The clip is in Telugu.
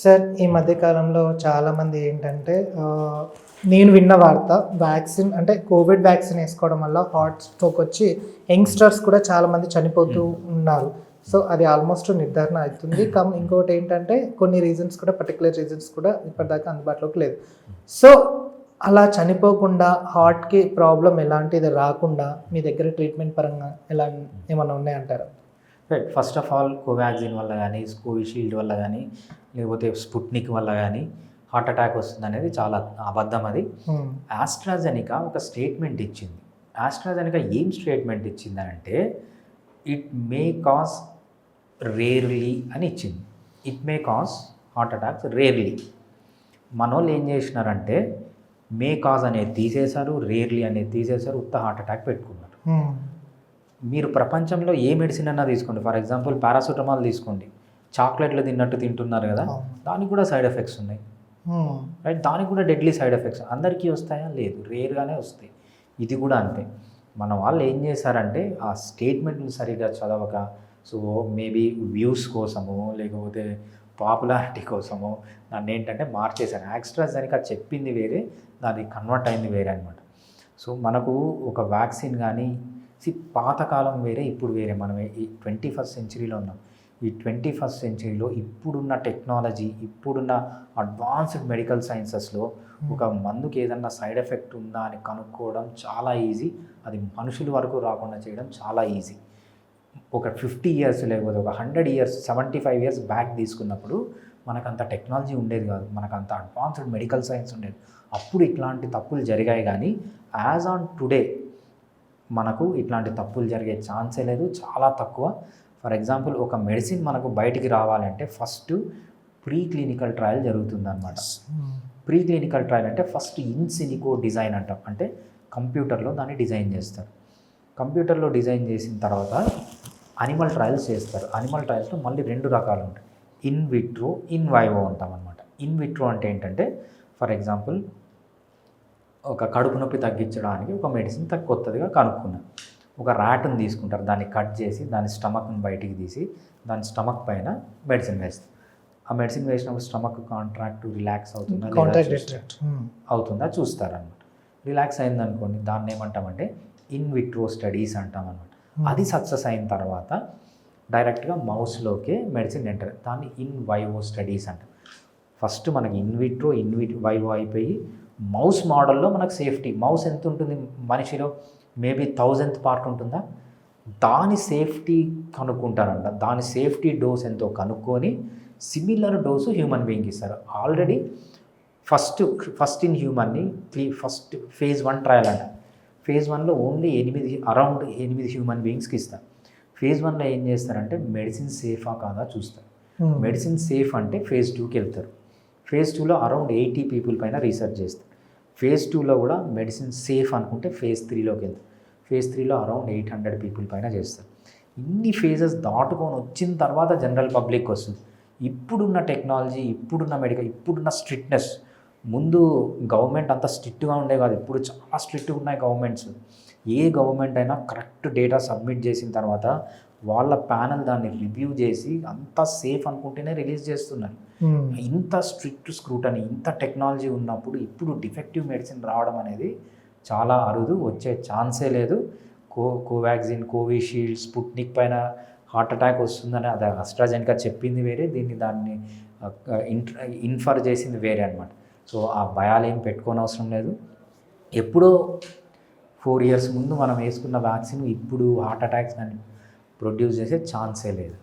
సార్ ఈ మధ్య కాలంలో చాలామంది ఏంటంటే నేను విన్న వార్త వ్యాక్సిన్ అంటే కోవిడ్ వ్యాక్సిన్ వేసుకోవడం వల్ల హార్ట్ స్ట్రోక్ వచ్చి యంగ్స్టర్స్ కూడా చాలామంది చనిపోతూ ఉన్నారు. సో అది ఆల్మోస్ట్ నిర్ధారణ అవుతుంది. కమ్ ఇంకోటి ఏంటంటే కొన్ని రీజన్స్ కూడా పర్టికులర్ రీజన్స్ కూడా ఇప్పటిదాకా అందుబాటులోకి లేదు. సో అలా చనిపోకుండా హార్ట్కి ప్రాబ్లం ఎలాంటిది రాకుండా మీ దగ్గర ట్రీట్మెంట్ పరంగా ఎలా ఏమైనా ఉన్నాయంటారా? Right first of all Covaxin వల్ల కానీ కోవిషీల్డ్ వల్ల కానీ లేకపోతే స్పుట్నిక్ వల్ల కానీ హార్ట్ అటాక్ వస్తుంది అనేది చాలా అబద్ధం అది. Hmm. ఆస్ట్రాజెనికా ఒక స్టేట్మెంట్ ఇచ్చింది. ఆస్ట్రాజెనికా ఏం స్టేట్మెంట్ ఇచ్చింది అంటే ఇట్ మే కాజ్ రేర్లీ అని ఇచ్చింది. It may cause heart attacks rarely మన వాళ్ళు ఏం చేసినారంటే మే కాజ్ అనేది తీసేశారు రేర్లీ అనేది తీసేశారు ఉత్త హార్ట్ అటాక్ పెట్టుకున్నారు. Hmm. మీరు ప్రపంచంలో ఏ మెడిసిన్ అన్నా తీసుకోండి. ఫర్ ఎగ్జాంపుల్ పారాసిటమాల్ తీసుకోండి. చాక్లెట్లు తిన్నట్టు తింటున్నారు కదా. దానికి కూడా సైడ్ ఎఫెక్ట్స్ ఉన్నాయి. రైట్ దానికి కూడా డెడ్లీ సైడ్ ఎఫెక్ట్స్ అందరికీ వస్తాయా? లేదు. రేర్గానే వస్తాయి. ఇది కూడా అంతే. మన వాళ్ళు ఏం చేశారంటే ఆ స్టేట్మెంట్లు సరిగా చదవక సో మేబీ వ్యూస్ కోసము లేకపోతే పాపులారిటీ కోసము దాన్ని ఏంటంటే మార్చేశారు. యాక్స్ట్రాజెనికా చెప్పింది వేరే దాన్ని కన్వర్ట్ అయింది వేరే అనమాట సో మనకు ఒక వ్యాక్సిన్ కానీ సి పాతకాలం వేరే ఇప్పుడు వేరే. మనం ఈ ట్వంటీ ఫస్ట్ సెంచరీలో ఉన్నాం. ఈ ట్వంటీ ఫస్ట్ సెంచరీలో ఇప్పుడున్న టెక్నాలజీ ఇప్పుడున్న అడ్వాన్స్డ్ మెడికల్ సైన్సెస్లో ఒక మందుకి ఏదన్నా సైడ్ ఎఫెక్ట్ ఉందా అని కనుక్కోవడం చాలా ఈజీ. అది మనుషుల వరకు రాకుండా చేయడం చాలా ఈజీ. ఒక ఫిఫ్టీ ఇయర్స్ లేకపోతే ఒక hundred years seventy five years back తీసుకున్నప్పుడు మనకంత టెక్నాలజీ ఉండేది కాదు. మనకంత అడ్వాన్స్డ్ మెడికల్ సైన్స్ ఉండేది. అప్పుడు ఇట్లాంటి తప్పులు జరిగాయి కానీ యాజ్ ఆన్ టుడే మనకు ఇట్లాంటి తప్పులు జరిగే ఛాన్సే లేదు చాలా తక్కువ. ఫర్ ఎగ్జాంపుల్ ఒక మెడిసిన్ మనకు బయటికి రావాలంటే ఫస్ట్ ప్రీ క్లినికల్ ట్రయల్ జరుగుతుందన్నమాట. Hmm. ప్రీ క్లినికల్ ట్రయల్ అంటే ఫస్ట్ ఇన్సినికో డిజైన్ అంటాం. అంటే కంప్యూటర్లో దాన్ని డిజైన్ చేస్తారు. కంప్యూటర్లో డిజైన్ చేసిన తర్వాత అనిమల్ ట్రయల్స్ చేస్తారు. అనిమల్ ట్రయల్స్లో మళ్ళీ రెండు రకాలు ఉంటాయి. ఇన్ విట్రో ఇన్ వైవో అంటాం అనమాట ఇన్ విట్రో అంటే ఏంటంటే ఫర్ ఎగ్జాంపుల్ ఒక కడుపు నొప్పి తగ్గించడానికి ఒక మెడిసిన్ కొత్తదిగా కనుక్కున్నాను. ఒక ర్యాట్ని తీసుకుంటారు. దాన్ని కట్ చేసి దాని స్టమక్ని బయటికి తీసి దాని స్టమక్ పైన మెడిసిన్ వేస్తారు. ఆ మెడిసిన్ వేసినప్పుడు స్టమక్ కాంట్రాక్ట్ రిలాక్స్ అవుతుందా Hmm. అవుతుందా చూస్తారనమాట రిలాక్స్ అయిందనుకోండి దాన్ని ఏమంటామంటే ఇన్ విట్రో స్టడీస్ అంటాం అనమాట అది సక్సెస్ అయిన తర్వాత డైరెక్ట్గా మౌస్లోకే మెడిసిన్ ఎంటర్ దాన్ని ఇన్ వైవో స్టడీస్ అంటాం. ఫస్ట్ మనకి in vitro in vit vivo అయిపోయి మౌస్ మోడల్లో మనకు సేఫ్టీ మౌస్ ఎంత ఉంటుంది మనిషిలో? మేబీ థౌజంత్ పార్ట్ ఉంటుందా? దాని సేఫ్టీ కనుక్కుంటారంట. దాని సేఫ్టీ డోస్ ఎంతో కనుక్కొని సిమిలర్ డోసు హ్యూమన్ బీయింగ్ ఇస్తారు. ఆల్రెడీ ఫస్ట్ ఫస్ట్ ఇన్ హ్యూమన్ని ఫస్ట్ ఫేజ్ వన్ ట్రయల్ అంట. ఫేజ్ వన్లో ఓన్లీ ఎనిమిది అరౌండ్ ఎనిమిది హ్యూమన్ బీయింగ్స్కి ఇస్తారు. ఫేజ్ వన్లో ఏం చేస్తారంటే మెడిసిన్ సేఫా కాదా చూస్తారు. Hmm. మెడిసిన్ సేఫ్ అంటే ఫేజ్ టూకి వెళ్తారు. ఫేజ్ టూలో అరౌండ్ ఎయిటీ పీపుల్ పైన రీసెర్చ్ చేస్తారు ఫేజ్ టూలో కూడా మెడిసిన్ సేఫ్ అనుకుంటే ఫేజ్ త్రీలోకి వెళ్తారు ఫేజ్ త్రీలో అరౌండ్ ఎయిట్ హండ్రెడ్ పీపుల్ పైన చేస్తారు ఇన్ని ఫేజెస్ దాటుకొని వచ్చిన తర్వాత జనరల్ పబ్లిక్ వస్తుంది. ఇప్పుడున్న టెక్నాలజీ ఇప్పుడున్న మెడికల్ ఇప్పుడున్న స్ట్రిక్ట్నెస్ ముందు గవర్నమెంట్ అంత స్ట్రిక్ట్గా ఉండే కాదు. ఇప్పుడు చాలా స్ట్రిక్ట్గా ఉన్నాయి గవర్నమెంట్స్ ఏ గవర్నమెంట్ అయినా కరెక్ట్ డేటా సబ్మిట్ చేసిన తర్వాత వాళ్ళ ప్యానల్ దాన్ని రివ్యూ చేసి అంతా సేఫ్ అనుకుంటేనే రిలీజ్ చేస్తున్నారు. Hmm. ఇంత స్ట్రిక్ట్ స్క్రూటనీ ఇంత టెక్నాలజీ ఉన్నప్పుడు ఇప్పుడు డిఫెక్టివ్ మెడిసిన్ రావడం అనేది చాలా అరుదు వచ్చే ఛాన్సే లేదు. కో కోవాక్సిన్ కోవిషీల్డ్ స్పుట్నిక్ పైన హార్ట్ అటాక్ వస్తుందని అది అస్ట్రాజెనికా చెప్పింది వేరే దీన్ని దాన్ని ఇన్ఫర్ చేసింది వేరే అనమాట సో ఆ భయాలు ఏం పెట్టుకోని అవసరం లేదు. ఎప్పుడో ఫోర్ ఇయర్స్ ముందు మనం వేసుకున్న వ్యాక్సిన్ ఇప్పుడు హార్ట్ అటాక్స్ కానీ ప్రొడ్యూస్ చేసే ఛాన్సే లేదు.